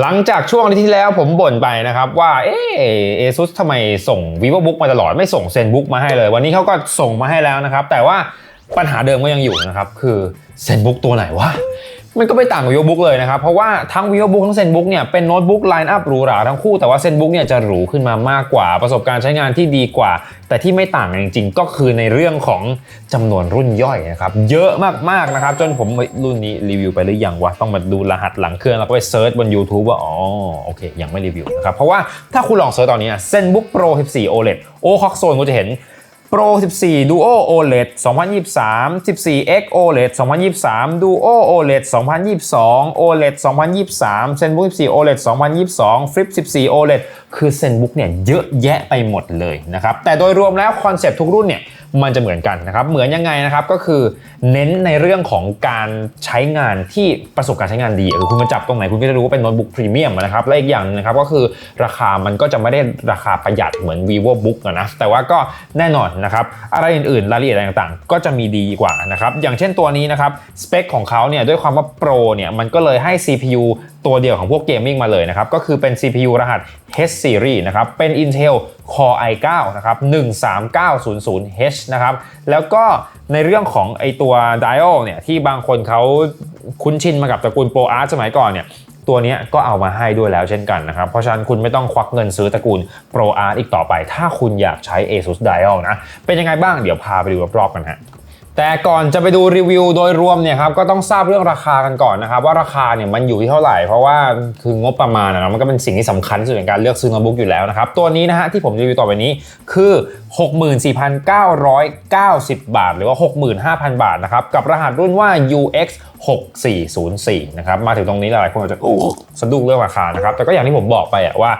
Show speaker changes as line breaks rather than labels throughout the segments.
หลังจากช่วงที่แล้วผมบ่นไปนะครับว่าเออเอซุสทำไมส่ง vivobook มาตลอดไม่ส่ง zenbook มาให้เลย วันนี้เขาก็ส่งมาให้แล้วนะครับ แต่ว่าปัญหาเดิมก็ยังอยู่นะครับ คือ zenbook ตัวไหนวะ มันก็ไม่ต่างกับ vivobook เลยนะครับ เพราะว่าทั้ง vivobook ทั้ง zenbook เนี่ยเป็นโน้ตบุ๊กไลน์อัพหรูหราทั้งคู่แต่ว่า zenbook เนี่ยจะหรูขึ้นมามากกว่าประสบการณ์ใช้งานที่ดีกว่า แต่ที่ไม่ต่างกันจริง ๆ ก็คือในเรื่องของจำนวนรุ่นย่อยนะครับ เยอะมากๆนะครับ จนผมรุ่นนี้รีวิวไปหรือยังวะต้องมาดูรหัสหลังเครื่องแล้วก็ไปเซิร์ชบน YouTube ว่าอ๋อโอเค ยังไม่รีวิวนะครับเพราะว่าถ้าคุณลองเซิร์ชตอนนี้ ZenBook Pro 14 OLED โอ้คอกโซนก็จะเห็น Pro 14 Duo OLED 2023 14X OLED 2023 Duo OLED 2022 OLED 2023 ZenBook 14 OLED 2022 Flip 14 OLED คือ ZenBook เนี่ยเยอะแยะไปหมดเลยนะครับ แต่โดยรวมแล้วคอนเซปต์ทุกรุ่นเนี่ยมันจะเหมือนกันนะครับ เหมือนยังไงนะครับก็คือเน้นในเรื่องของการใช้งานที่ประสบการณ์ใช้งานดีคือคุณมาจับตรงไหนคุณก็จะรู้ว่าเป็นโน้ตบุ๊กพรีเมียมนะครับและอีกอย่างนะครับก็คือราคามันก็จะไม่ได้ราคาประหยัดเหมือน vivobook นะแต่ว่าก็แน่นอนนะครับอะไรอื่นๆรายละเอียดต่างๆ ก็จะมีดีกว่านะครับอย่างเช่นตัวนี้นะครับสเปคของเขาเนี่ยด้วยความว่า Pro เนี่ยมันก็เลยให้ CPU ตัวเดียวของพวกเกมมิ่งมาเลยนะครับก็คือเป็น CPU รหัส H series นะครับเป็น Intel Core i9 นะครับ 13900H นะครับแล้วก็ในเรื่องของไอตัว Dial เนี่ยที่บางคนเขาคุ้นชินมากับตระกูล Pro Art สมัยก่อนเนี่ย ตัวนี้ก็เอามาให้ด้วยแล้วเช่นกันนะครับ เพราะฉะนั้นคุณไม่ต้องควักเงินซื้อตระกูล Pro Art อีกต่อไป ถ้าคุณอยากใช้ ASUS Dial นะ เป็นยังไงบ้างเดี๋ยวพาไปดูรอบๆกันฮะ แต่ก่อนจะไปดูรีวิวโดยรวมเนี่ยครับก็ต้องทราบเรื่องราคากันก่อนนะครับ ว่าราคาเนี่ยมันอยู่ที่เท่าไหร่ เพราะว่าคืองบประมาณนะมันก็เป็นสิ่งที่สำคัญที่สุดในการเลือกซื้อโน้ตบุ๊กอยู่แล้วนะครับ ตัวนี้นะฮะที่ผมรีวิวต่อไปนี้คือ 64,990 บาท หรือว่า 65,000 บาทนะครับ กับรหัสรุ่นว่า UX 6404นะครับมาถึงตรงนี้หลายคนอาจจะโอ้สะดุ้งเรื่องราคานะครับแต่ก็อย่างที่ผมบอกไปอะว่า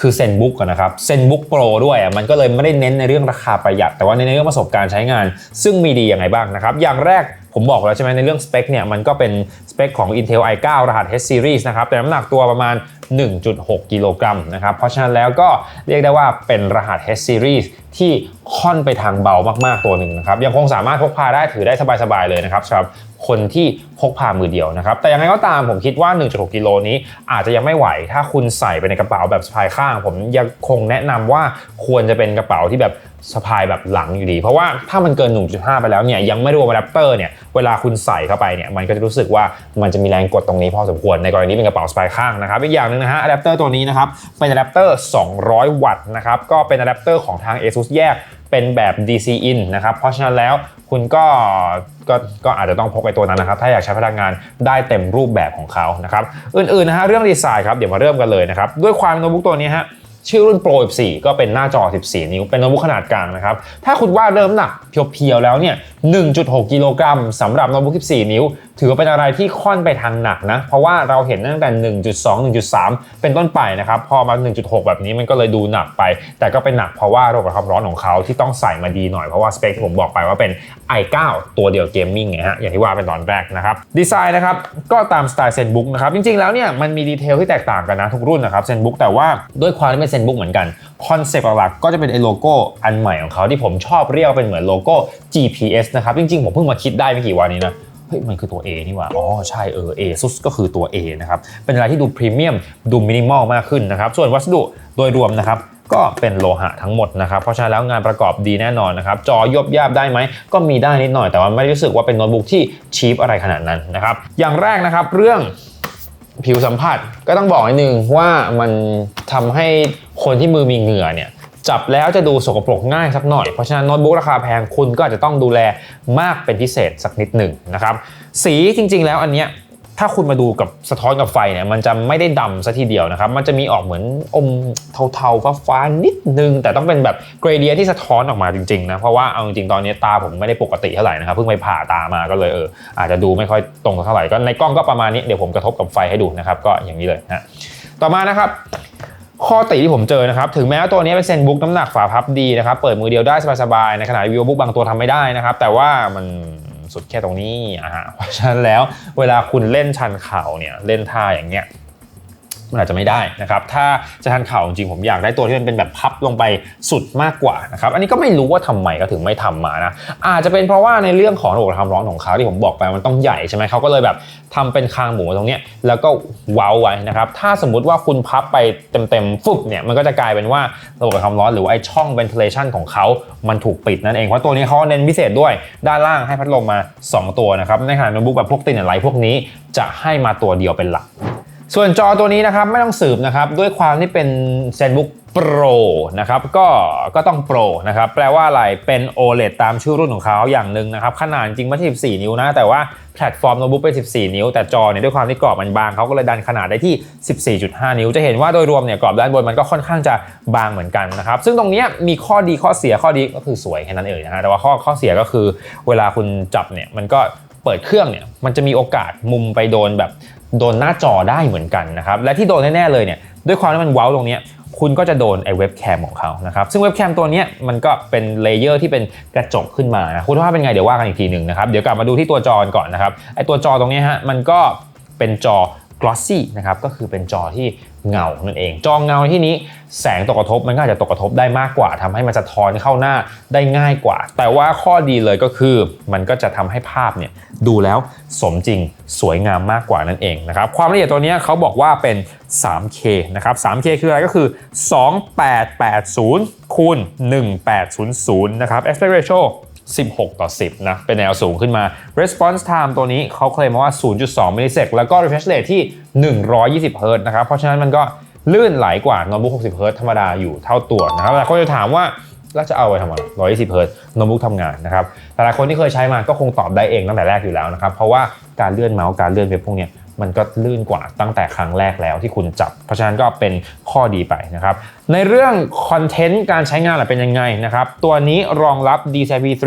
คือเซนบุ๊กนะครับเซนบุ๊กโปรด้วยอะมันก็เลยไม่ได้เน้นในเรื่องราคาประหยัด แต่ว่าในเรื่องประสบการณ์ใช้งาน ซึ่งมีดียังไงบ้างนะครับ อย่างแรก ผมบอกแล้วใช่ไหมในเรื่องสเปคเนี่ยมันก็เป็นสเปคของ Intel i9 รหัส H series นะครับแต่น้ำหนักตัวประมาณ 1.6 กิโลกรัมนะครับเพราะฉะนั้นแล้วก็เรียกได้ว่าเป็นรหัส H series ที่ค่อนไปทางเบามากๆตัวหนึ่งนะครับยังคงสามารถพกพาได้ถือได้สบายๆเลยนะครับสำหรับคนที่พกพามือเดียวนะครับ แต่ยังไงก็ตามผมคิดว่า 1.6 กิโลนี้อาจจะยังไม่ไหว ถ้าคุณใส่ไปในกระเป๋าแบบสะพายข้าง ผมยังคงแนะนำว่าควรจะเป็นกระเป๋าที่แบบ สะพายแบบหลังอยู่ดี เพราะว่าถ้ามันเกิน 1.5 ไปแล้วเนี่ยยังไม่รวมอะแดปเตอร์เนี่ยเวลาคุณใส่เข้าไปเนี่ยมันก็จะรู้สึกว่ามันจะมีแรงกดตรงนี้พอสมควรในกรณีเป็นกระเป๋าสะพายข้างนะครับอีกอย่างหนึ่งนะฮะอะแดปเตอร์ตัวนี้นะครับเป็นอะแดปเตอร์ 200 วัตต์นะครับก็เป็นอะแดปเตอร์ของทาง ASUS แยกเป็นแบบ DC in นะครับเพราะฉะนั้นแล้วคุณก็ก็ก็อาจจะต้องพกไอ้ตัวนั้นนะครับ ถ้าอยากใช้พลังงานได้เต็มรูปแบบของเขานะครับ อื่นๆนะฮะเรื่องดีไซน์ครับเดี๋ยวมาเริ่มกันเลยนะครับ ด้วยความโน้ตบุ๊กตัวนี้ฮะ ชื่อรุ่น Pro 14 ก็เป็นหน้าจอ 14 นิ้ว เป็นโน้ตบุ๊กขนาดกลางนะครับ ถ้าคุณว่าเริ่มหนักเพียวๆแล้วเนี่ย 1.6 กิโลกรัมสำหรับโน้ตบุ๊ก 14 นิ้ว ถือว่าเป็นอะไรที่ค่อนไปทางหนักนะ เพราะว่าเราเห็นตั้งแต่ 1.2 1.3 เป็นต้นไปนะครับ พอมา 1.6 แบบนี้มันก็เลยดูหนักไป แต่ก็เป็นหนักเพราะว่าระบบความร้อนของเขาที่ต้องใส่มาดีหน่อยเพราะว่าสเปคที่ผมบอกไปว่าเป็น i9 ตัวเดียวเกมมิ่งไงฮะอย่างที่ว่าเป็นตอนแรกนะครับดีไซน์นะครับก็ตามสไตล์เซนบุ๊กนะครับจริงๆแล้วเนี่ยมันมีดีเทลที่แตกต่างกันนะทุกรุ่นนะครับเซนบุ๊กแต่ว่าด้วยความที่เป็นเซนบุ๊กเหมือนกันคอนเซปต์หลักๆก็จะเป็นไอ้โลโก้อันใหม่ของเขาที่ผมชอบเรียกเป็นเหมือนโลโก้ GPS นะครับ จริงๆ ผมเพิ่งมาคิดได้ไม่กี่วันนี้นะเฮ้ยมันคือตัว A นี่หว่า อ๋อ ใช่เออ ASUS ก็คือตัว A นะครับ เป็นอะไรที่ดูพรีเมียม ดูมินิมอลมากขึ้นนะครับ ส่วนวัสดุโดยรวมนะครับ ก็เป็นโลหะทั้งหมดนะครับ เพราะฉะนั้นแล้วงานประกอบดีแน่นอนนะครับ จอยบยาบได้ไหม ก็มีได้นิดหน่อย แต่ว่าไม่ได้รู้สึกว่าเป็นโน้ตบุ๊กที่ชีพอะไรขนาดนั้นนะครับ อย่างแรกนะครับเรื่อง ผิวสัมผัสก็ต้องบอกนิดนึงว่ามันทำให้คนที่มือมีเหงื่อเนี่ยจับแล้วจะดูสกปรกง่ายสักหน่อย เพราะฉะนั้นโน้ตบุ๊กราคาแพงคุณก็อาจจะต้องดูแลมากเป็นพิเศษสักนิดหนึ่งนะครับ สีจริงๆแล้วอันเนี้ย ถ้าคุณมาดูกับสะท้อนกับไฟเนี่ยมันจะไม่ได้ดำซะทีเดียวนะครับ มันจะมีออกเหมือนอมเทาๆฟ้าๆนิดนึง แต่ต้องเป็นแบบเกรเดียที่สะท้อนออกมาจริงๆนะเพราะว่าเอาจริงๆตอนนี้ตาผมไม่ได้ปกติเท่าไหร่นะครับเพิ่งไปผ่าตามาก็เลยเอออาจจะดูไม่ค่อยตรงเท่าไหร่ก็ในกล้องก็ประมาณนี้เดี๋ยวผมกระทบกับไฟให้ดูนะครับก็อย่างนี้เลยนะต่อมานะครับข้อติที่ผมเจอนะครับ ถึงแม้ว่าตัวนี้เป็นเซนบุ๊กน้ำหนักฝาพับดีนะครับ เปิดมือเดียวได้สบายๆ ในขณะวิวบุ๊กบางตัวทำไม่ได้นะครับ แต่ว่ามัน สุดแค่ตรงนี้อะฮะเพราะฉะนั้นแล้วเวลาคุณเล่นชันเข่าเนี่ยเล่นท่าอย่างเงี้ย มันอาจจะไม่ได้นะครับ ถ้าจะทันข่าวจริงผมอยากได้ตัวที่มันเป็นแบบพับลงไปสุดมากกว่านะครับ อันนี้ก็ไม่รู้ว่าทำไมก็ถึงไม่ทำมานะ อาจจะเป็นเพราะว่าในเรื่องของระบบความร้อนของเขาที่ผมบอกไปมันต้องใหญ่ใช่ไหมเขาก็เลยแบบทำเป็นคางหมูตรงนี้แล้วก็เว้าไว้นะครับ ถ้าสมมุติว่าคุณพับไปเต็มๆฟุบเนี่ยมันก็จะกลายเป็นว่าระบบความร้อนหรือว่าไอช่อง ventilation ของเขา มันถูกปิดนั่นเองเพราะตัวนี้เขาเน้นพิเศษด้วย ด้านล่างให้พัดลมมา 2 ตัวนะครับในขณะโน้ตบุ๊กแบบพวกตินอะไรพวกนี้จะให้มาตัวเดียวเป็นหลัก ส่วนจอตัวนี้นะครับไม่ต้องสืบนะครับด้วยความที่เป็น ZenBook Pro นะครับก็ก็ต้อง Pro นะครับแปลว่าอะไรเป็น OLED ตามชื่อรุ่นของเขาอย่างหนึ่งนะครับขนาดจริงไม่ใช่14 นิ้วนะ แต่ว่าแพลตฟอร์มโน้ตบุ๊กเป็น 14 นิ้ว แต่จอเนี่ยด้วยความที่กรอบมันบางเขาก็เลยดันขนาดได้ที่ 14.5 นิ้ว จะเห็นว่าโดยรวมเนี่ยกรอบด้านบนมันก็ค่อนข้างจะบางเหมือนกันนะครับซึ่งตรงนี้มีข้อดีข้อเสียข้อดีก็คือสวยแค่นั้นเองนะฮะแต่ว่าข้อข้อเสียก็คือเวลาคุณจับเนี่ยมันก็ เปิดเครื่องเนี่ยมันจะมีโอกาสมุมไปโดนแบบโดนหน้าจอได้เหมือนกันนะครับและที่โดนแน่ๆเลยเนี่ยด้วยความที่มันเว้าตรงนี้คุณก็จะโดนไอ้เว็บแคมของเขานะครับซึ่งเว็บแคมตัวนี้มันก็เป็นเลเยอร์ที่เป็นกระจกขึ้นมานะคุณภาเป็นไงเดี๋ยวว่ากันอีกทีหนึ่งนะครับเดี๋ยวกลับมาดูที่ตัวจอก่อนนะครับไอ้ตัวจอตรงนี้ฮะมันก็เป็นจอ glossy นะครับก็คือเป็นจอที่ เงานั่นเอง จอเงาที่นี้แสงตกกระทบมันก็อาจจะตกกระทบได้มากกว่าทำให้มันสะท้อนเข้าหน้าได้ง่ายกว่า แต่ว่าข้อดีเลยก็คือ มันก็จะทำให้ภาพเนี่ยดูแล้วสมจริงสวยงามมากกว่านั่นเองนะครับความละเอียดตัวนี้เขาบอกว่าเป็น 3K นะครับ 3K คืออะไรก็คือ 2880คูณ1800นะครับ aspect ratio 16 ต่อ 10 นะ เป็นแนวสูงขึ้นมา response time ตัวนี้เขาเคลมมาว่า 0.2มิลลิเซกแล้วก็ refresh rate ที่ 120 Hz นะครับ เพราะฉะนั้นมันก็ลื่นไหลกว่าโน้ตบุ๊ก60 Hz ธรรมดาอยู่เท่าตัวนะครับแต่คนจะถามว่าแล้วจะเอาไปทำอะไร120 Hz โน้ตบุ๊กทำงานนะครับแต่หลายคนที่เคยใช้มาก็คงตอบได้เองตั้งแต่แรกอยู่แล้วนะครับ เพราะว่าการเลื่อนเมาส์การเลื่อนเว็บพวกเนี้ย มันก็ลื่นกว่าตั้งแต่ครั้งแรกแล้วที่คุณจับ เพราะฉะนั้นก็เป็นข้อดีไปนะครับ ในเรื่องคอนเทนต์การใช้งานเป็นยังไงนะครับ ตัวนี้รองรับ DCI-P3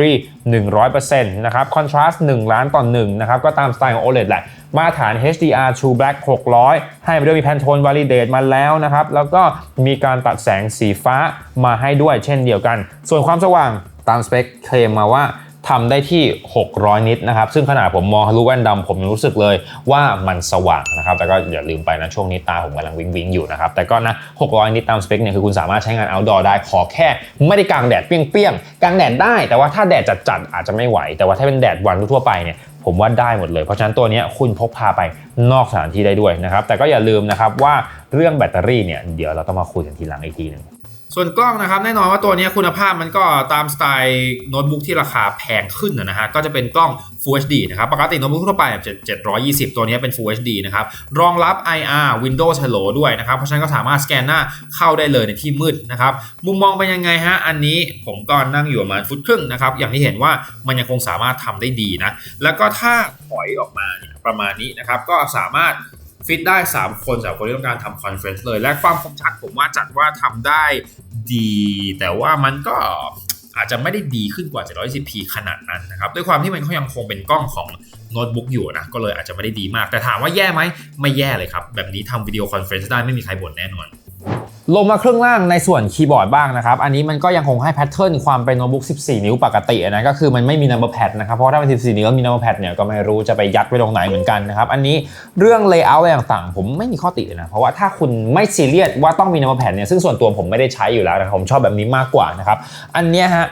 100%นะครับ Contrast 1 ล้านต่อ1นะครับ ก็ตามสไตล์ของ OLED แหละ มาตรฐาน HDR True Black 600 ให้ไปด้วยมี Pantone Validate มาแล้วนะครับ แล้วก็มีการตัดแสงสีฟ้ามาให้ด้วยเช่นเดียวกัน ส่วนความสว่างตามสเปคเคลมมาว่า ทำได้ที่ 600 นิตนะครับ ซึ่งขนาดผมมองทะลุแว่นดำผมยังรู้สึกเลยว่ามันสว่างนะครับ แต่ก็อย่าลืมไปนะช่วงนี้ตาผมกำลังวิงวิงอยู่นะครับ แต่ก็นะ 600 นิตตามสเปคเนี่ยคือคุณสามารถใช้งาน outdoor ได้ขอแค่ ไม่ได้กลางแดดเปรี้ยงๆกลางแดดได้ แต่ว่าถ้าแดดจัดๆอาจจะไม่ไหว แต่ว่าถ้าเป็นแดดวันทั่วๆไปเนี่ยผมว่าได้หมดเลย เพราะฉะนั้นตัวนี้คุณพกพาไปนอกสถานที่ได้ด้วยนะครับ แต่ก็อย่าลืมนะครับว่าเรื่องแบตเตอรี่เนี่ยเดี๋ยวเราต้องมาคุยกันทีหลังอีกทีหนึง
ส่วนกล้องนะครับแน่นอนว่าตัวนี้คุณภาพมันก็ตามสไตล์โน้ตบุ๊กที่ราคาแพงขึ้นนะฮะก็จะเป็นกล้อง Full HD นะครับปกติโน้ตบุ๊กทั่วไปแบบ720 ตัวนี้เป็น Full HD นะครับรองรับ IR Windows Hello ด้วยนะครับ เพราะฉะนั้นก็สามารถสแกนหน้าเข้าได้เลยในที่มืดนะครับมุมมองเป็นยังไงฮะอันนี้ผมก็นั่งอยู่ประมาณฟุตครึ่งนะครับอย่างที่เห็นว่ามันยังคงสามารถทำได้ดีนะแล้วก็ถ้าถอยออกมาเนี่ยประมาณนี้นะครับก็สามารถฟิตได้ 3 คนสำหรับคนที่ต้องการทำคอนเฟรนซ์เลย และความคมชัดผมว่าจัดว่าทำได้ ดี แต่ว่ามันก็อาจจะไม่ได้ดีขึ้นกว่า 720p ขนาดนั้นนะครับ ด้วยความที่มันก็ยังคงเป็นกล้องของโน้ตบุ๊กอยู่นะ ก็เลยอาจจะไม่ได้ดีมาก แต่ถามว่าแย่ไหม ไม่แย่เลยครับ แบบนี้ทำวิดีโอคอนเฟรนซ์ได้ไม่มีใครบ่นแน่นอน
ลงมาครึ่งล่างในส่วนคีย์บอร์ดบ้างนะครับ อันนี้มันก็ยังคงให้แพทเทิร์นความเป็นโน้ตบุ๊ก 14 นิ้วปกตินะ ก็คือมันไม่มี number pad นะครับ เพราะถ้าเป็น 14 นิ้วมี number pad เนี่ยก็ไม่รู้จะไปยัดไปตรงไหนเหมือนกันนะครับ อันนี้เรื่อง layout อะไรต่างๆ ผมไม่มีข้อติเลยนะ เพราะว่าถ้าคุณไม่ซีเรียสว่าต้องมี number pad เนี่ย ซึ่งส่วนตัวผมไม่ได้ใช้อยู่แล้วนะผมชอบแบบนี้มากกว่านะครับ อันเนี้ยฮะ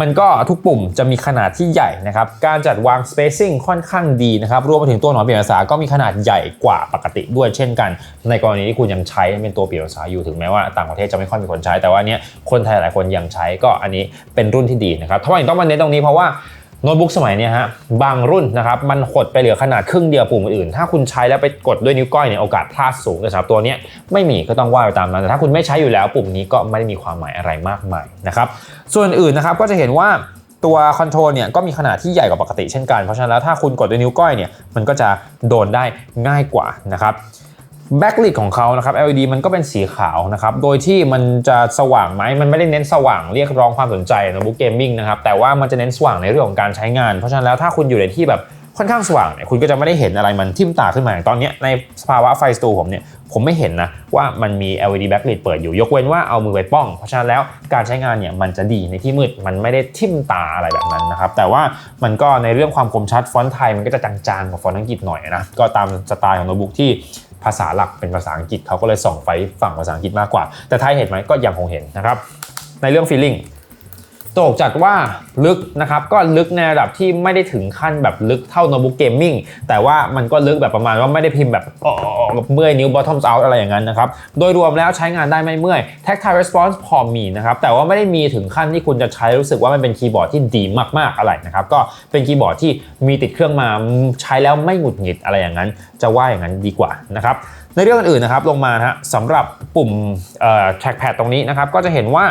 มันก็ทุกปุ่มจะมีขนาดที่ใหญ่นะครับ การจัดวาง spacing ค่อนข้างดีนะครับ รวมไปถึงตัวหนอนเปลี่ยนภาษาก็มีขนาดใหญ่กว่าปกติด้วยเช่นกัน ในกรณีที่คุณยังใช้เป็นตัวเปลี่ยนภาษาอยู่ถึงแม้ว่าต่างประเทศจะไม่ค่อยมีคนใช้ แต่ว่าเนี้ยคนไทยหลายคนยังใช้ก็อันนี้เป็นรุ่นที่ดีนะครับทำไมต้องมาเน้นตรงนี้เพราะว่า โน้ตบุ๊กสมัยนี้ฮะบางรุ่นนะครับมันหดไปเหลือขนาดครึ่งเดียวปุ่มอื่น ถ้าคุณใช้แล้วไปกดด้วยนิ้วก้อยเนี่ยโอกาสพลาดสูงแต่สำหรับตัวนี้ไม่มีก็ต้องว่าไปตามนั้นแต่ถ้าคุณไม่ใช้อยู่แล้วปุ่มนี้ก็ไม่ได้มีความหมายอะไรมากมายนะครับส่วนอื่นนะครับก็จะเห็นว่าตัวคอนโทรลเนี่ยก็มีขนาดที่ใหญ่กว่าปกติเช่นกัน เพราะฉะนั้นแล้วถ้าคุณกดด้วยนิ้วก้อยเนี่ยมันก็จะโดนได้ง่ายกว่านะครับ แบ็กลิทของเขานะครับ LED มันก็เป็นสีขาวนะครับ โดยที่มันจะสว่างไหม มันไม่ได้เน้นสว่างเรียกร้องความสนใจในบุ๊กเกมมิ่งนะครับ แต่ว่ามันจะเน้นสว่างในเรื่องของการใช้งาน เพราะฉะนั้นแล้วถ้าคุณอยู่ในที่แบบค่อนข้างสว่างเนี่ย คุณก็จะไม่ได้เห็นอะไรมันทิ่มตาขึ้นมาอย่างตอนนี้ในสภาวะไฟสตูผมเนี่ย ผมไม่เห็นนะว่ามันมี LED backlit เปิดอยู่ ยกเว้นว่าเอามือไปป้อง เพราะฉะนั้นแล้วการใช้งานเนี่ยมันจะดีในที่มืด มันไม่ได้ทิ่มตาอะไรแบบนั้นนะครับ แต่ว่ามันก็ในเรื่องความคมชัดฟอนต์ไทยมันก็จะจางๆกว่าฟอนต์อังกฤษหน่อยนะ ก็ตามสไตล์ของโน้ตบุ๊กที่ ภาษาหลักเป็นภาษาอังกฤษเขาก็เลยส่องไฟฝั่งภาษาอังกฤษมากกว่า แต่ไทยเห็นไหมก็ยังคงเห็นนะครับในเรื่อง feeling ตกจัดว่าลึกนะครับก็ลึกในระดับที่ไม่ได้ถึงขั้นแบบลึกเท่าโนบุกเกมมิ่งแต่ว่ามันก็ลึกแบบประมาณว่าไม่ได้พิมพ์แบบอ๋อแบบเมื่อยนิ้ว bottom out อะไรอย่างนั้นนะครับโดยรวมแล้วใช้งานได้ไม่เมื่อย tactile response พอมีนะครับแต่ว่าไม่ได้มีถึงขั้นที่คุณจะใช้รู้สึกว่ามันเป็นคีย์บอร์ดที่ดีมากๆอะไรนะครับก็เป็นคีย์บอร์ดที่มีติดเครื่องมาใช้แล้วไม่หงุดหงิดอะไรอย่างนั้น จะว่าอย่างนั้นดีกว่านะครับในเรื่องอื่นๆนะครับลงมาฮะสำหรับปุ่ม trackpad ตรงนี้นะครับก็จะเห็นว่า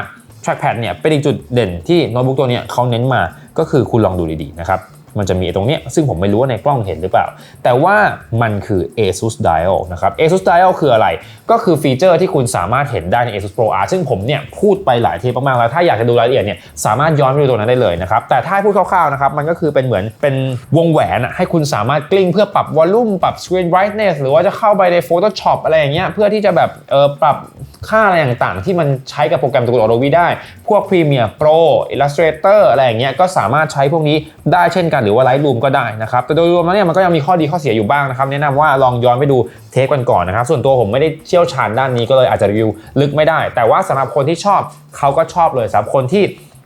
trackpad เนี่ยเป็นอีกจุดเด่นที่โน้ตบุ๊กตัวนี้เขาเน้นมาก็คือคุณลองดูดีๆนะครับ มันจะมีตรงเนี้ยซึ่งผมไม่รู้ว่าในกล้องเห็นหรือเปล่า แต่ว่ามันคือ ASUS Dial นะครับ ASUS Dial คืออะไร ก็คือฟีเจอร์ที่คุณสามารถเห็นได้ใน ASUS Pro R ซึ่งผมเนี่ยพูดไปหลายทีมากๆแล้ว ถ้าอยากจะดูรายละเอียดเนี่ยสามารถย้อนไปดูตรงนั้นได้เลยนะครับ แต่ถ้าพูดคร่าวๆนะครับมันก็คือเป็นเหมือนเป็นวงแหวนอะให้คุณสามารถกลิ้งเพื่อปรับวอลลุ่มปรับ screen brightness หรือว่าจะเข้าไปใน Photoshop อะไรอย่างเงี้ยเพื่อที่จะแบบเออปรับค่าอะไรต่างๆ ที่มันใช้กับโปรแกรมตระกูล Adobe ได้ พวก Premiere Pro Illustrator อะไรอย่างเงี้ยก็สามารถใช้พวกนี้ได้เช่นกันหรือว่า Lightroom ก็ได้นะครับ แต่โดยรวมแล้วเนี่ยมันก็ยังมีข้อดีข้อเสียอยู่บ้างนะครับแนะนำว่าลองย้อนไปดูเทปกันก่อนนะครับส่วนตัวผมไม่ได้เชี่ยวชาญด้านนี้ก็เลยอาจจะรีวิวลึกไม่ได้ แต่ว่าสำหรับคนที่ชอบเขาก็ชอบเลยสำหรับคนที่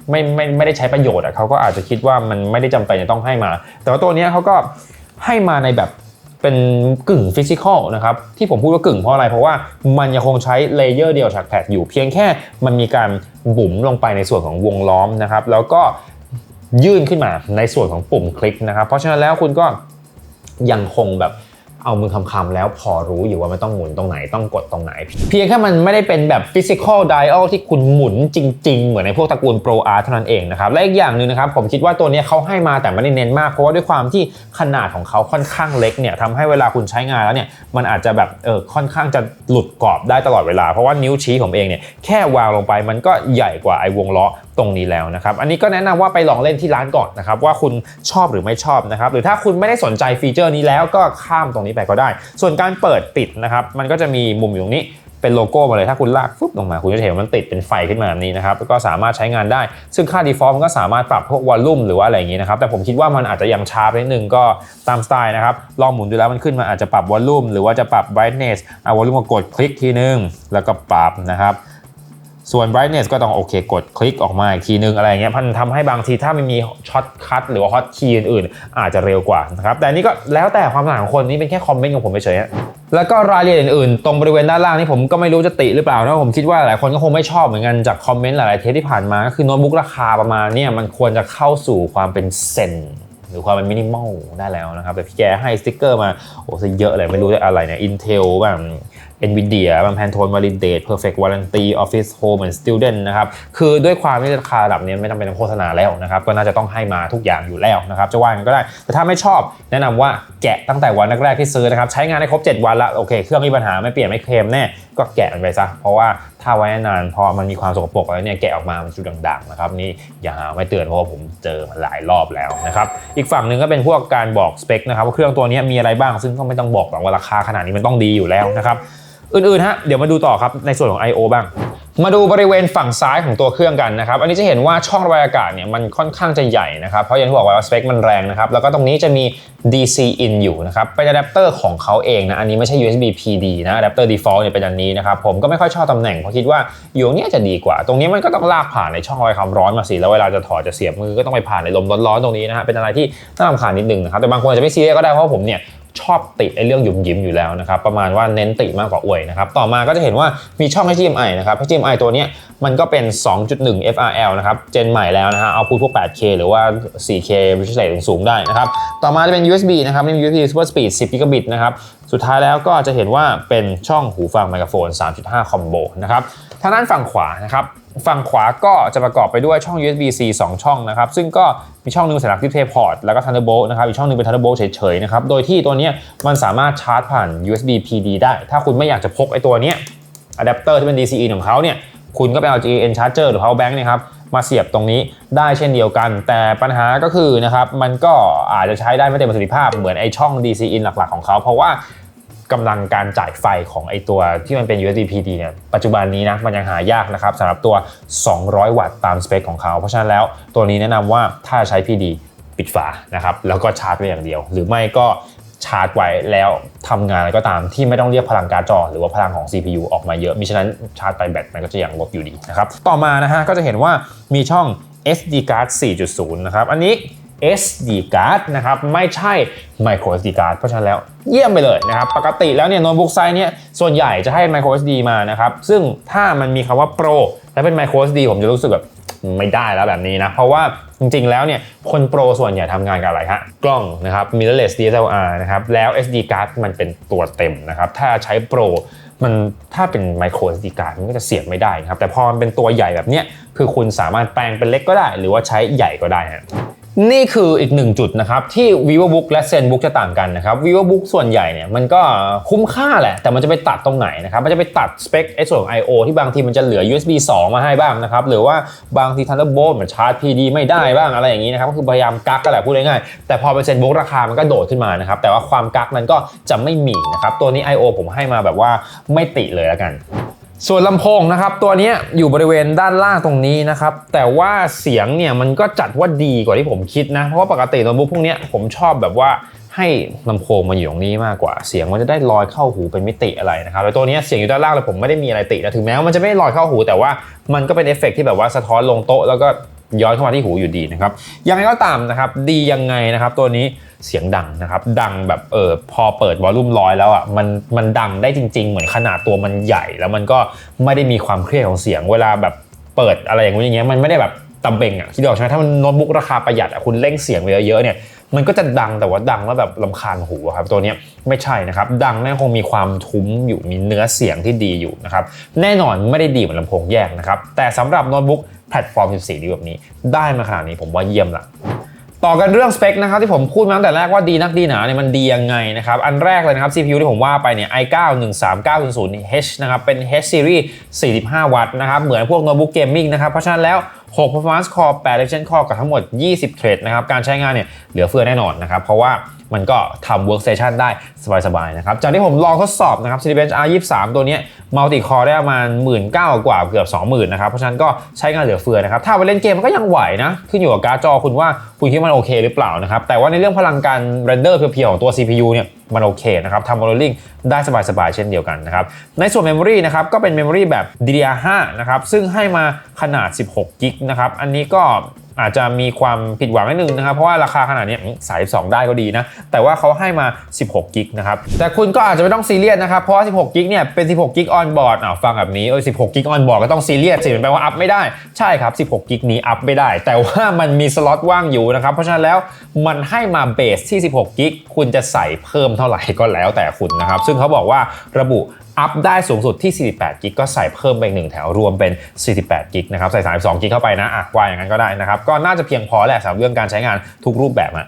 ไม่ไม่ไม่ได้ใช้ประโยชน์อะเขาก็อาจจะคิดว่ามันไม่ได้จำเป็นจะต้องให้มา แต่ว่าตัวนี้เขาก็ให้มาในแบบ เป็นกึ่งฟิสิกอลนะครับที่ผมพูดว่ากึ่งเพราะอะไร เพราะว่ามันยังคงใช้เลเยอร์เดียวจากแพดอยู่เพียงแค่มันมีการบุ๋มลงไปในส่วนของวงล้อมนะครับแล้วก็ยื่นขึ้นมาในส่วนของปุ่มคลิกนะครับ เพราะฉะนั้นแล้วคุณก็ยังคงแบบ เอามือคำๆแล้วพอรู้อยู่ว่ามันต้องหมุนตรงไหนต้องกดตรงไหน เพียงแค่มันไม่ได้เป็นแบบฟิสิกอลไดอัลที่คุณหมุนจริง ๆ เหมือนในพวกตระกูล Pro R เท่านั้นเองนะครับ และอีกอย่างหนึ่งนะครับ ผมคิดว่าตัวนี้เขาให้มาแต่ไม่ได้เน้นมาก เพราะว่าด้วยความที่ขนาดของเขาค่อนข้างเล็กเนี่ยทำให้เวลาคุณใช้งานแล้วเนี่ยมันอาจจะแบบเออค่อนข้างจะหลุดกรอบได้ตลอดเวลาเพราะว่านิ้วชี้ผมเองเนี่ยแค่วางลงไปมันก็ใหญ่กว่าไอ้วงล้อตรงนี้แล้วนะครับ อันนี้ก็แนะนำว่าไปลองเล่นที่ร้านก่อนนะครับว่าคุณชอบหรือไม่ชอบนะครับ หรือถ้าคุณไม่ได้สนใจฟีเจอร์นี้แล้วก็ข้ามตรงนี้ไปก็ได้ ส่วนการเปิดปิดนะครับ มันก็จะมีมุมอยู่ตรงนี้เป็นโลโก้มาเลยถ้าคุณลากฟึบลงมา คุณจะเห็นมันติดเป็นไฟขึ้นมาแบบนี้นะครับแล้วก็สามารถใช้งานได้ ซึ่งค่า default มันก็สามารถปรับพวกวอลลุ่มหรือว่าอะไรอย่างนี้นะครับ แต่ผมคิดว่ามันอาจจะยังช้าไปนิดนึงก็ตามสไตล์นะครับ ลองหมุนดูแล้วมันขึ้นมาอาจจะปรับวอลลุ่มหรือว่าจะปรับ brightness เอาวอลลุ่มมากดคลิกทีนึง แล้วก็ปรับนะครับ ส่วน brightness ก็ต้องโอเคกดคลิกออกมาอีกทีนึงอะไรเงี้ยมันทำให้บางทีถ้าไมันมีช็อตคัทหรือว่าฮอตคีย์อื่นๆ อาจจะเร็วกว่านะครับ แต่นี้ก็แล้วแต่ความถนัดของคนนี่เป็นแค่คอมเมนต์ของผมเฉยๆแล้วก็รายละเอียดอื่นๆ ตรงบริเวณด้านล่างนี่ผมก็ไม่รู้จะติหรือเปล่านะผมคิดว่าหลายคนก็คงไม่ชอบเหมือนกันจากคอมเมนต์หลายๆเทปที่ผ่านมาก็คือโน้ตบุ๊กราคาประมาณเนี่ยมันควรจะเข้าสู่ความเป็นเซน หรือความเป็นมินิมอลได้แล้วนะครับ แต่พี่แกให้สติ๊กเกอร์มาโอ้ซะเยอะเลยไม่รู้จะอะไรเนี่ย Intel บ้าง NVIDIA บาง Pantone Validate Perfect Warranty Office Home and Student นะครับ คือด้วยความที่ราคาระดับนี้ไม่จำเป็นต้องโฆษณาแล้วนะครับ ก็น่าจะต้องให้มาทุกอย่างอยู่แล้วนะครับ จะว่ากันก็ได้ แต่ถ้าไม่ชอบแนะนำว่าแกะตั้งแต่วันแรกๆที่ซื้อนะครับ ใช้งานได้ครบ 7 วันละโอเคเครื่องมีปัญหาไม่เปลี่ยนไม่เคลมแน่ก็แกะมันไปซะ เพราะว่าถ้าไว้นานพอมันมีความสกปรกแล้วเนี่ยแกะออกมามันจุดด่างๆนะครับนี่อย่าหาไม่เตือนเพราะว่าผมเจอมาหลายรอบแล้วนะครับอีกฝั่งหนึ่งก็เป็นพวกการบอกสเปคนะครับว่าเครื่องตัวนี้มีอะไรบ้างซึ่งก็ไม่ต้องบอกหรอกว่าราคาขนาดนี้มันต้องดีอยู่แล้วนะครับ อื่นๆฮะเดี๋ยวมาดูต่อครับในส่วนของ I.O. บ้าง มาดูบริเวณฝั่งซ้ายของตัวเครื่องกันนะครับ อันนี้จะเห็นว่าช่องระบายอากาศเนี่ยมันค่อนข้างจะใหญ่นะครับ เพราะอย่างที่บอกไว้ว่าสเปคมันแรงนะครับ แล้วก็ตรงนี้จะมี DC in อยู่นะครับ เป็นอะแดปเตอร์ของเขาเองนะ อันนี้ไม่ใช่ USB PD นะอะแดปเตอร์ default เนี่ยเป็นอันนี้นะครับ ผมก็ไม่ค่อยชอบตำแหน่ง เพราะคิดว่าอยู่ตรงเนี้ยจะดีกว่า ตรงนี้มันก็ต้องลากผ่านในช่องระบายความร้อนมาสิ แล้วเวลาจะถอดจะเสียบมือก็ต้องไปผ่านในลมร้อนๆตรงนี้นะฮะ เป็นอะไรที่น่ารำคาญนิดนึงนะครับ แต่บางคนอาจจะไม่ซีเรียสก็ได้เพราะผมเนี่ย ชอบติดไอ้เรื่องหยุมยิ้มอยู่แล้วนะครับประมาณว่าเน้นติมากกว่าอวยนะครับต่อมาก็จะเห็นว่ามีช่อง HDMI นะครับ HDMI ตัวนี้มันก็เป็น 2.1 FRL นะครับเจนใหม่แล้วนะฮะเอาพูดพวก 8K หรือว่า 4K refresh rate สูงได้นะครับต่อมาจะเป็น USB นะครับมี USB Super Speed 10 Gigabit นะครับสุดท้ายแล้วก็จะเห็นว่าเป็นช่องหูฟังไมโครโฟน 3.5 คอมโบนะครับทางด้านฝั่งขวานะครับ ฝั่งขวาก็จะประกอบไปด้วยช่อง USB-C 2 ช่องนะครับ ซึ่งก็มีช่องหนึงสำหรับ Display Port แล้วก็ Thunderbolt นะครับ อีกช่องหนึงเป็น Thunderbolt เฉยๆนะครับ โดยที่ตัวนี้มันสามารถชาร์จผ่าน USB PD ได้ ถ้าคุณไม่อยากจะพกไอ้ตัวนี้อะแดปเตอร์ที่เป็น DCE ของเขาเนี่ย คุณก็ไปเอา GN charger หรือ power bank นะครับ มาเสียบตรงนี้ได้เช่นเดียวกัน แต่ปัญหาก็คือนะครับ มันก็อาจจะใช้ได้ไม่เต็มประสิทธิภาพเหมือนไอ้ช่อง DCE หลักๆของเขา เพราะว่า กำลังการจ่ายไฟของไอตัวที่มันเป็น USB PD เนี่ยปัจจุบันนี้นะมันยังหายากนะครับสำหรับตัว 200 วัตต์ตามสเปคของเขา เพราะฉะนั้นแล้วตัวนี้แนะนำว่าถ้าใช้ PD ปิดฝานะครับแล้วก็ชาร์จไว้อย่างเดียว หรือไม่ก็ชาร์จไว้แล้วทำงานอะไรก็ตามที่ไม่ต้องเรียกพลังการ์ดจอ หรือว่าพลังของ CPU ออกมาเยอะมิฉะนั้นชาร์จไปแบตมันก็จะยังลดอยู่ดีนะครับต่อมานะฮะก็จะเห็นว่ามีช่อง SD card 4.0 นะครับ อันนี้ SD card นะครับไม่ใช่ micro SD card เพราะฉะนั้นแล้วเยี่ยมไปเลยนะครับ ปกติแล้วเนี่ยโน้ตบุ๊กไซส์เนี่ยส่วนใหญ่จะให้ micro SD มานะครับ ซึ่งถ้ามันมีคำว่า Pro และเป็น micro SD ผมจะรู้สึกแบบไม่ได้แล้วแบบนี้นะ เพราะว่าจริงๆ แล้วเนี่ยคนโปรส่วนใหญ่ทำงานกับอะไรฮะกล้องนะครับ mirrorless DSLR นะครับแล้ว SD card มันเป็นตัวเต็มนะครับ ถ้าใช้โปรมันถ้าเป็นไมโคร SD card มันก็จะเสียบไม่ได้นะครับ แต่พอมันเป็นตัวใหญ่แบบเนี้ยคือคุณสามารถแปลงเป็นเล็กก็ได้ หรือว่าใช้ใหญ่ก็ได้ฮะ นี่คืออีกหนึ่งจุดนะครับที่ vivobook และ zenbook จะต่างกันนะครับ vivobook ส่วนใหญ่เนี่ยมันก็คุ้มค่าแหละ แต่มันจะไปตัดตรงไหนนะครับมันจะไปตัดสเปคไอ้ส่วนของ I/O ที่บางทีมันจะเหลือ USB 2 มาให้บ้างนะครับหรือว่าบางที Thunderbolt มันชาร์จ PD ไม่ได้บ้างอะไรอย่างนี้นะครับก็คือพยายามกักกันแหละพูดง่ายๆแต่พอเป็น zenbook ราคามันก็โดดขึ้นมานะครับแต่ว่าความกักนั้นก็จะไม่มีนะครับตัวนี้ I/O ผมให้มาแบบว่าไม่ติเลยแล้วกัน ส่วนลำโพงนะครับ ตัวนี้อยู่บริเวณด้านล่างตรงนี้นะครับ แต่ว่าเสียงเนี่ยมันก็จัดว่าดีกว่าที่ผมคิดนะ เพราะว่าปกติโน้ตบุ๊กพวกเนี้ยผมชอบแบบว่าให้ลำโพงมาอยู่ตรงนี้มากกว่า เสียงมันจะได้ลอยเข้าหูเป็นมิติอะไรนะครับแล้วตัวนี้เสียงอยู่ด้านล่างเลยผมไม่ได้มีอะไรตินะถึงแม้ว่ามันจะไม่ลอยเข้าหู แต่ว่ามันก็เป็นเอฟเฟกต์ที่แบบว่าสะท้อนลงโต๊ะแล้วก็ ย้อนเข้ามาที่หูอยู่ดีนะครับยังไงก็ตามนะครับ ดียังไงนะครับตัวนี้เสียงดังนะครับ ดังแบบเออพอเปิดวอลลุ่มร้อยแล้วอะมันมันดังได้จริง ๆ เหมือนขนาดตัวมันใหญ่ แล้วมันก็ไม่ได้มีความเครียดของเสียงเวลาแบบเปิดอะไรอย่างเงี้ยมันไม่ได้แบบตำเบงอะคิดออกใช่ไหมถ้ามันโน้ตบุ๊กราคาประหยัดอะคุณเร่งเสียงไปเยอะๆเนี่ย มันก็จะดังแต่ว่าดังแล้วแบบลำคาญหูครับตัวนี้ไม่ใช่นะครับ ดังแน่คงมีความทุ้มอยู่มีเนื้อเสียงที่ดีอยู่นะครับแน่นอนไม่ได้ดีเหมือนลำโพงแยกนะครับแต่สำหรับโน้ตบุ๊กแพลตฟอร์ม 14ดีแบบนี้ ได้มาขนาดนี้ผมว่าเยี่ยมละต่อกันเรื่องสเปคนะครับที่ผมพูดมาตั้งแต่แรกว่าดีนักดีหนาเนี่ยมันดียังไงนะครับอันแรกเลยนะครับ CPU ที่ผมว่าไปเนี่ย i9 13900H นะครับเป็น H series 45 วัตต์นะครับเหมือนพวกโน้ตบุ๊กเกมมิ่งนะครับเพราะฉะนั้นแล้ว 6 performance core 8 efficient core กับทั้งหมด 20 เทรดนะครับ การใช้งานเนี่ยเหลือเฟือแน่นอนนะครับ เพราะว่ามันก็ทำ workstation ได้สบายๆนะครับ จากที่ผมลองทดสอบนะครับ Cinebench R23 ตัวนี้ multi core ได้ประมาณ 19,000 กว่าเกือบ 20,000 นะครับ เพราะฉะนั้นก็ใช้งานเหลือเฟือนะครับ ถ้าไปเล่นเกมมันก็ยังไหวนะ ขึ้นอยู่กับการ์ดจอคุณว่าคุณคิดว่ามันโอเคหรือเปล่านะครับ แต่ว่าในเรื่องพลังการเรนเดอร์เพียวๆของตัว CPU เนี่ย มันโอเคนะครับทำโมเดลลิ่งได้สบายๆเช่นเดียวกันนะครับ ในส่วน Memory นะครับก็เป็น Memory แบบ DDR5 นะครับซึ่งให้มาขนาด 16กิกนะครับอันนี้ก็อาจจะมีความผิดหวังนิดนึงนะครับ เพราะว่าราคาขนาดนี้สาย2ได้ก็ดีนะ แต่ว่าเขาให้มา 16 กิกนะครับ แต่คุณก็อาจจะไม่ต้องซีเรียสนะครับ เพราะว่า 16 กิกเนี่ยเป็น 16 กิกออนบอร์ดอ่าฟังแบบนี้เออ16 กิกออนบอร์ดก็ต้องซีเรียสสิมันแปลว่าอัพไม่ได้ใช่ครับ 16 กิกนี้อัพไม่ได้ แต่ว่ามันมีสล็อตว่างอยู่นะครับเพราะฉะนั้นแล้วมันให้มาเบสที่ 16 กิกคุณจะใส่เพิ่มเท่าไหร่ก็แล้วแต่คุณนะครับซึ่งเขาบอกว่าระบุ อัพได้สูงสุดที่ 48 กิกก็ใส่เพิ่มไปอีกหนึ่งแถวรวมเป็น 48 กิกนะครับ ใส่ 32 กิกเข้าไปนะอะว่าอย่างนั้นก็ได้นะครับ ก็น่าจะเพียงพอแหละสำหรับเรื่องการใช้งานทุกรูปแบบอะ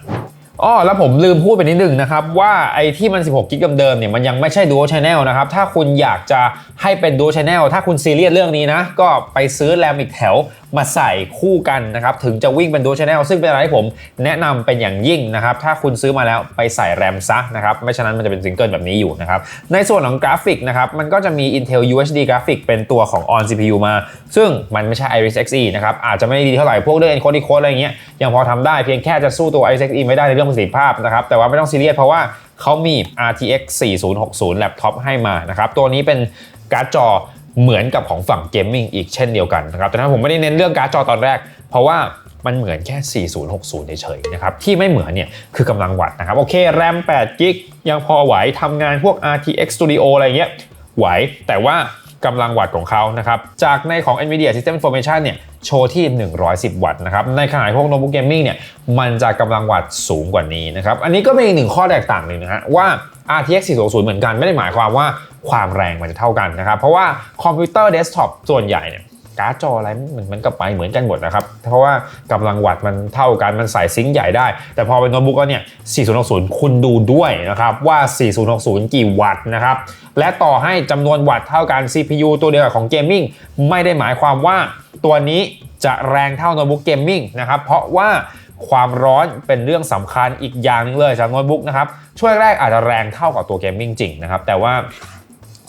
อ๋อแล้วผมลืมพูดไปนิดนึงนะครับ ว่าไอ้ที่มัน 16 กิกเดิมเนี่ยมันยังไม่ใช่ Dual Channel นะครับ ถ้าคุณอยากจะให้เป็น Dual Channel ถ้าคุณซีเรียสเรื่องนี้นะ ก็ไปซื้อแรมอีกแถว มาใส่คู่กันนะครับถึงจะวิ่งเป็น Dual Channel ซึ่งเป็นอะไรที่ผมแนะนำเป็นอย่างยิ่งนะครับถ้าคุณซื้อมาแล้วไปใส่แรมซะนะครับไม่ฉะนั้นมันจะเป็นซิงเกิลแบบนี้อยู่นะครับในส่วนของกราฟิกนะครับมันก็จะมี Intel UHD กราฟิกเป็นตัวของ on CPU มา ซึ่งมันไม่ใช่ Iris Xe นะครับอาจจะไม่ดีเท่าไหร่พวกเรื่อง encode decode อะไรเงี้ยยังพอทำได้เพียงแค่จะสู้ตัว Iris Xe ไม่ได้ในเรื่องประสิทธิภาพนะครับแต่ว่าไม่ต้องซีเรียสเพราะว่าเขามี RTX 4060 แล็ปท็อปให้มานะครับตัวนี้เป็นการ์ดจอ เหมือนกับของฝั่งเกมมิ่งอีกเช่นเดียวกันนะครับ แต่ถ้าผมไม่ได้เน้นเรื่องการ์ดจอตอนแรก เพราะว่ามันเหมือนแค่ 4060 เฉยๆนะครับ ที่ไม่เหมือนเนี่ยคือกำลังวัตต์นะครับ โอเค แรม8กิกยังพอไหวทำงานพวก RTX Studio อะไรเงี้ยไหว แต่ว่ากำลังวัตต์ของเขานะครับ จากในของ NVIDIA System Information เนี่ย โชว์ที่ 110 วัตต์นะครับ ในขณะที่พวกโน้ตบุ๊กเกมมิ่งเนี่ย มันจะกำลังวัตต์สูงกว่านี้นะครับ อันนี้ก็เป็นอีกหนึ่งข้อแตกต่างหนึ่งนะฮะว่า RTX 420เหมือนกันไม่ได้หมายความว่าความแรงมันจะเท่ากันนะครับ เพราะว่าคอมพิวเตอร์เดสก์ท็อปส่วนใหญ่เนี่ยการ์ดจออะไรมันมันก็ไปเหมือนกันหมดนะครับ เพราะว่ากำลังวัตต์มันเท่ากันมันใส่ซิงค์ใหญ่ได้ แต่พอเป็นโน้ตบุ๊กแล้วเนี่ย 4060 คุณดูด้วยนะครับว่า 4060 กี่วัตต์นะครับ และต่อให้จำนวนวัตต์เท่ากัน CPU ตัวเดียวกับของเกมมิ่งไม่ได้หมายความว่าตัวนี้จะแรงเท่าโน้ตบุ๊กเกมมิ่งนะครับ เพราะว่า ความร้อนเป็นเรื่องสำคัญอีกอย่างนึงเลยจากโน้ตบุ๊กนะครับช่วงแรกอาจจะแรงเท่ากับตัวเกมมิ่งจริงนะครับแต่ว่า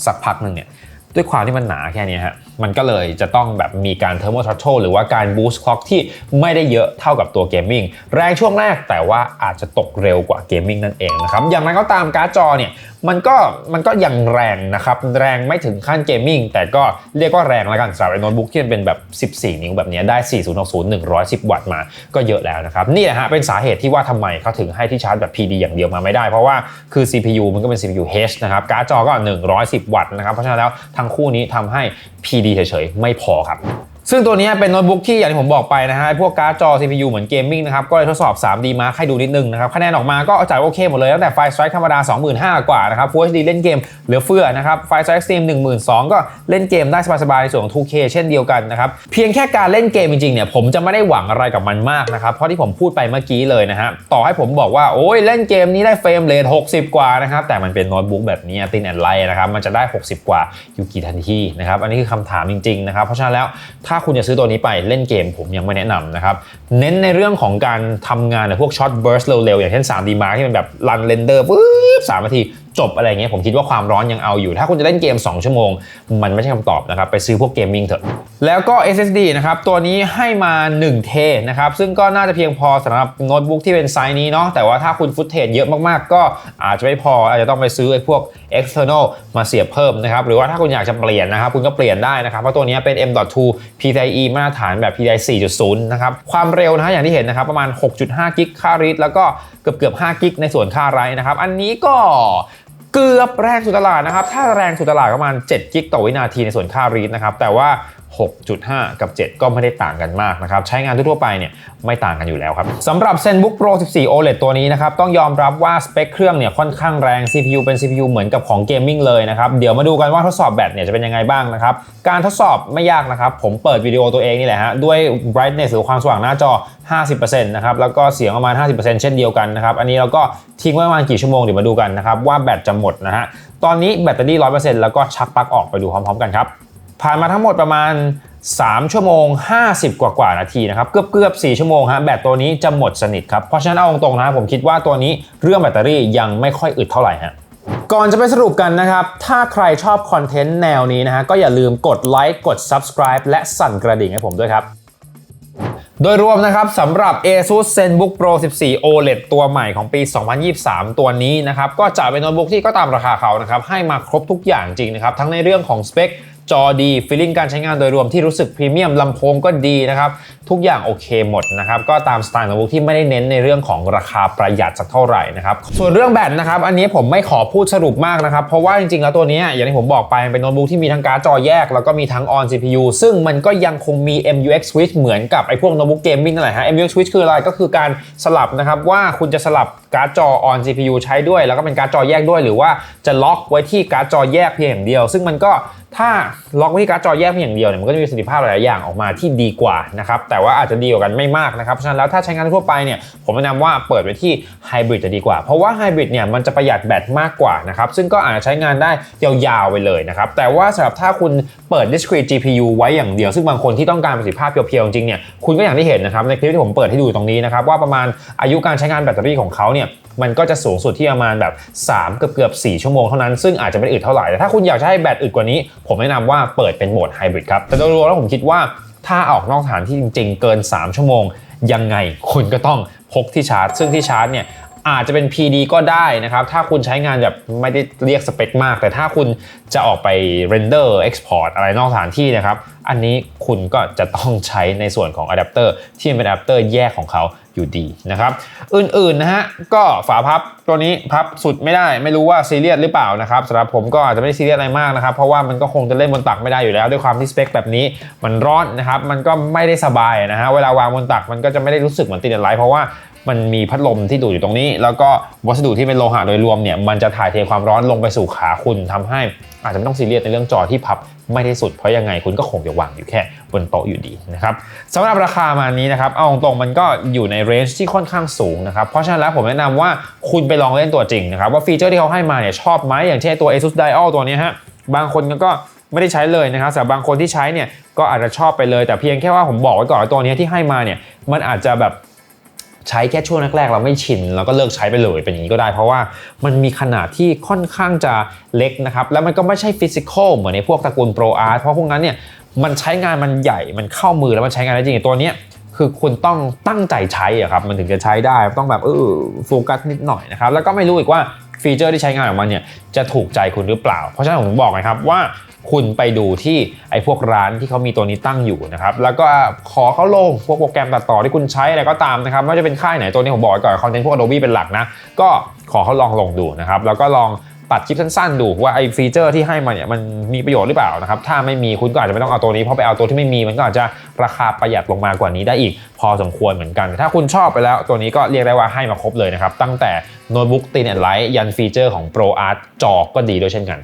สักพักหนึ่งเนี่ยด้วยความที่มันหนาแค่นี้ฮะ มันก็เลยจะต้องแบบมีการเทอร์โมท r ท t หรือว่าการบูสต์คล็อกที่ไม่ได้เยอะเท่ากับตัวเกมมิ่งแรงช่วงแรกแต่ว่าอาจจะตกเร็วกว่าเกมมิ่งนั่นเองนะครับอย่างไรก็ตามการ์ดจอเนี่ยมันก็มันก็ยังแรงนะครับแรงไม่ถึงขั้นเกมมิ่งแต่ก็เรียกว่าแรงแล้วกันสำหรับโน้ตบุ๊กที่มันเป็นแบบ 14 นิ้วแบบนี้ได้ 4060 110 วัตต์มาก็เยอะแล้วนะครับนี่แหละฮะเป็นสาเหตุที่ว่าทำไมเขาถึงให้ที่ชาร์จแบบ PD อย่างเดียวมาไม่ได้ เพราะว่าคือ CPU มันก็เป็น CPU H นะครับการ์ดจอก็ 110 วัตต์นะครับเพราะฉะนั้นแล้วทั้งคู่นี้ทำให้ PD เฉยๆ ไม่พอครับ ซึ่งตัวนี้เป็นโน้ตบุ๊กที่อย่างที่ผมบอกไปนะฮะพวกการ์ดจอ CPU เหมือนเกมมิ่งนะครับ ก็เลยทดสอบ 3D Mark ให้ดูนิดนึงนะครับ คะแนนออกมาก็จ่ายโอเคหมดเลยตั้งแต่ไฟ Strike ธรรมดา 25,000 กว่านะครับ Full HD เล่นเกมเหลือเฟือนะครับ ไฟ Strike Extreme 12,000 ก็เล่นเกมได้สบายๆในส่วนของ 2K เช่นเดียวกันนะครับ เพียงแค่การเล่นเกมจริงๆเนี่ยผมจะไม่ได้หวังอะไรกับมันมากนะครับเพราะที่ผมพูดไปเมื่อกี้เลยนะฮะต่อให้ผมบอกว่าโอ้ยเล่นเกมนี้ได้เฟรมเรท60 กว่านะครับแต่มันเป็นโน้ตบุ๊กแบบนี้ตินแอนไลนะครับมันจะได้ 60 กว่าอยู่กี่ทันทีนะครับอันนี้คือคำถามจริงๆนะครับเพราะฉะนั้นแล้วถ้าคุณจะซื้อตัวนี้ไปเล่นเกมผมยังไม่แนะนำนะครับ เน้นในเรื่องของการทำงานในพวกช็อตเบิร์สเร็วๆ อย่างเช่น 3D Mark ที่มันแบบรันเรนเดอร์ปึ๊บสามนาที จบอะไรเงี้ยผมคิดว่าความร้อนยังเอาอยู่ ถ้าคุณจะเล่นเกม 2 ชั่วโมง มันไม่ใช่คำตอบนะครับ ไปซื้อพวกเกมมิ่งเถอะ แล้วก็ SSD นะครับ ตัวนี้ให้มา 1 เทนะครับ ซึ่งก็น่าจะเพียงพอสำหรับโน้ตบุ๊กที่เป็นไซส์นี้เนาะแต่ว่าถ้าคุณฟุตเทจเยอะมากๆ ก็อาจจะไม่พออาจจะต้องไปซื้อไอ้พวก external มาเสียบเพิ่มนะครับหรือว่าถ้าคุณอยากจะเปลี่ยนนะครับคุณก็เปลี่ยนได้นะครับเพราะตัวนี้เป็น M.2 PCIe มาตรฐานแบบ PCIe 4.0 นะครับความเร็วนะฮะอย่างที่เห็นนะครับประมาณ 6.5 กิกค่ารีดแล้วก็เกือบเกือบ5กิกในส่วนค่าไรนะครับอันนี้ก็ เกือบแรงสุดตลาดนะครับ ถ้าแรงสุดตลาดประมาณ7กิกต่อวินาทีในส่วนค่ารีดนะครับ แต่ว่า 6.5 กับ 7 ก็ไม่ได้ต่างกันมากนะครับ ใช้งานทั่วไปเนี่ยไม่ต่างกันอยู่แล้วครับสำหรับ ZenBook Pro 14 OLED ตัวนี้นะครับ ต้องยอมรับว่าสเปคเครื่องเนี่ยค่อนข้างแรง CPU เป็น CPU เหมือนกับของเกมมิ่งเลยนะครับ เดี๋ยวมาดูกันว่าทดสอบแบตเนี่ยจะเป็นยังไงบ้างนะครับ การทดสอบไม่ยากนะครับ ผมเปิดวิดีโอตัวเองนี่แหละฮะ ด้วย brightness หรือความสว่างหน้าจอ 50%นะครับ แล้วก็เสียงประมาณ 50%เช่นเดียวกันนะครับ อันนี้เราก็ทิ้งไว้ประมาณกี่ชั่วโมงเดี๋ยวมาดูกันนะครับว่าแบตจะหมดนะฮะ ตอนนี้แบตเตอรี่ 100%แล้วก็ชักปลั๊กออกไปดูพร้อม ๆ กันครับ ผ่านมาทั้งหมดประมาณ 3 ชั่วโมง 50 กว่ากว่านาทีนะครับ เกือบเกือบ4ชั่วโมงฮะแบตตัวนี้จะหมดสนิทครับ เพราะฉะนั้นเอาตรงๆนะผมคิดว่าตัวนี้เรื่องแบตเตอรี่ยังไม่ค่อยอึดเท่าไหร่ฮะก่อนจะไปสรุปกันนะครับ ถ้าใครชอบคอนเทนต์แนวนี้นะฮะก็อย่าลืมกดไลค์กด subscribe และสั่นกระดิ่งให้ผมด้วยครับโดยรวมนะครับสำหรับ ASUS ZenBook Pro 14 OLED ตัวใหม่ของปี 2023 ตัวนี้นะครับ ก็จะเป็นโน้ตบุ๊กที่ก็ตามราคาเขานะครับ ให้มาครบทุกอย่างจริงนะครับ ทั้งในเรื่องของสเปค จอดีฟีลลิ่งการใช้งานโดยรวมที่รู้สึกพรีเมียมลำโพงก็ดีนะครับ ทุกอย่างโอเคหมดนะครับ ก็ตามสไตล์โน้ตบุ๊กที่ไม่ได้เน้นในเรื่องของราคาประหยัดสักเท่าไหร่นะครับ ส่วนเรื่องแบตนะครับ อันนี้ผมไม่ขอพูดสรุปมากนะครับ เพราะว่าจริงๆ แล้วตัวนี้อย่างที่ผมบอกไปมันเป็นโน้ตบุ๊กที่มีทั้งการ์ดจอแยก แล้วก็มีทั้ง on CPU ซึ่งมันก็ยังคงมี MUX switch เหมือนกับไอ้พวกโน้ตบุ๊กเกมมิ่งนั่นแหละฮะ MUX switch คืออะไรก็คือการสลับนะครับว่าคุณจะสลับ การ์ดจอ on CPU ใช้ด้วย แล้วก็เป็นการ์ดจอแยกด้วย หรือว่าจะล็อกไว้ที่การ์ดจอแยกเพียงอย่างเดียว ซึ่งมันก็ถ้าล็อกไว้ที่การ์ดจอแยกเพียงอย่างเดียวเนี่ยมันก็จะมีประสิทธิภาพหลายอย่างออกมาที่ดีกว่านะครับแต่ว่าอาจจะดีกว่ากันไม่มากนะครับเพราะฉะนั้นแล้วถ้าใช้งานทั่วไปเนี่ยผมแนะนำว่าเปิดไว้ที่ไฮบริดจะดีกว่า เพราะว่าไฮบริดเนี่ยมันจะประหยัดแบตมากกว่านะครับซึ่งก็อาจจะใช้งานได้ยาวๆไปเลยนะครับแต่ว่าสำหรับถ้าคุณเปิด discrete GPU ไว้อย่างเดียว ซึ่งบางคนที่ต้องการประสิทธิภาพเพียวๆจริงๆเนี่ยคุณก็อย่างที่เห็นนะครับในคลิปที่ผมเปิดให้ดูตรงนี้นะครับว่าประมาณอายุการใช้งานแบตเตอรี่ของเขาเนี่ยมันก็จะสูงสุดที่ประมาณแบบ 3 เกือบเกือบ4ชั่วโมงเท่านั้น ซึ่งอาจจะไม่อึดเท่าไหร่ แต่ถ้าคุณอยากจะให้แบตอึดกว่านี้ ผมแนะนำว่าเปิดเป็นโหมดไฮบริดครับ แต่โดยรวมแล้วผมคิดว่าถ้าออกนอกสถานที่จริง ๆ เกิน 3 ชั่วโมง ยังไงคุณก็ต้องพกที่ชาร์จ ซึ่งที่ชาร์จเนี่ยอาจจะเป็น PD ก็ได้นะครับ ถ้าคุณใช้งานแบบไม่ได้เรียกสเปคมาก แต่ถ้าคุณจะออกไปเรนเดอร์เอ็กซ์พอร์ตอะไรนอกสถานที่นะครับ อันนี้คุณก็จะต้องใช้ในส่วนของอะแดปเตอร์ที่เป็นอะแดปเตอร์แยกของเขา อยู่ดีนะครับ อื่นๆนะฮะก็ฝาพับตัวนี้พับสุดไม่ได้ไม่รู้ว่าซีเรียสหรือเปล่านะครับสำหรับผมก็อาจจะไม่ได้ซีเรียสอะไรมากนะครับ เพราะว่ามันก็คงจะเล่นบนตักไม่ได้อยู่แล้ว ด้วยความที่สเปคแบบนี้มันร้อนนะครับ มันก็ไม่ได้สบายนะฮะเวลาวางบนตักมันก็จะไม่ได้รู้สึกเหมือนติดไลท์เพราะว่ามันมีพัดลมที่ดูดอยู่ตรงนี้ แล้วก็วัสดุที่เป็นโลหะโดยรวมเนี่ยมันจะถ่ายเทความร้อนลงไปสู่ขาคุณทำให้ อาจจะไม่ต้องซีเรียสในเรื่องจอที่พับไม่ได้สุดเพราะยังไงคุณก็คงจะวางอยู่แค่บนโต๊ะอยู่ดีนะครับสำหรับราคามานี้นะครับเอาตรงๆมันก็อยู่ในเรนจ์ที่ค่อนข้างสูงนะครับเพราะฉะนั้นแล้วผมแนะนำว่าคุณไปลองเล่นตัวจริงนะครับว่าฟีเจอร์ที่เขาให้มาเนี่ยชอบไหมอย่างเช่นตัว ASUS Dial ตัวนี้ฮะบางคนก็ไม่ได้ใช้เลยนะครับแต่บางคนที่ใช้เนี่ยก็อาจจะชอบไปเลยแต่เพียงแค่ว่าผมบอกไว้ก่อนว่าตัวนี้ที่ให้มาเนี่ยมันอาจจะแบบ ใช้แค่ช่วงแรกๆเราไม่ชินเราก็เลิกใช้ไปเลยเป็นอย่างนี้ก็ได้ เพราะว่ามันมีขนาดที่ค่อนข้างจะเล็กนะครับแล้วมันก็ไม่ใช่ฟิสิกอลเหมือนในพวกตระกูลโปรอาร์ตเพราะพวกนั้นเนี่ยมันใช้งานมันใหญ่มันเข้ามือแล้วมันใช้งานได้จริงตัวเนี้ยคือคุณต้องตั้งใจใช้อะครับมันถึงจะใช้ได้ต้องแบบเออโฟกัสนิดหน่อยนะครับแล้วก็ไม่รู้อีกว่า ฟีเจอร์ที่ใช้งานของมันเนี่ยจะถูกใจคุณหรือเปล่า เพราะฉะนั้นผมบอกนะครับว่าคุณไปดูที่ไอ้พวกร้านที่เขามีตัวนี้ตั้งอยู่นะครับแล้วก็ขอเขาลงพวกโปรแกรมตัดต่อที่คุณใช้อะไรก็ตามนะครับไม่ว่าจะเป็นค่ายไหนตัวนี้ผมบอกไว้ก่อนคอนเทนต์พวก Adobe เป็นหลักนะก็ขอเขาลองลงดูนะครับแล้วก็ลองตัดคลิปสั้นๆดูว่าไอ้ฟีเจอร์ที่ให้มาเนี่ยมันมีประโยชน์หรือเปล่านะครับถ้าไม่มีคุณก็อาจจะไม่ต้องเอาตัวนี้เพราะไปเอาตัวที่ไม่มีมันก็อาจจะราคาประหยัดลงมากว่านี้ได้อีก พอสมควรเหมือนกันแต่ถ้าคุณชอบไปแล้วตัวนี้ก็เรียกได้ว่าให้มาครบเลยนะครับตั้งแต่ โน้ตบุ๊กตีนแอนไลท์ยันฟีเจอร์ของ Pro Art จอก็ดีด้วยเช่นกัน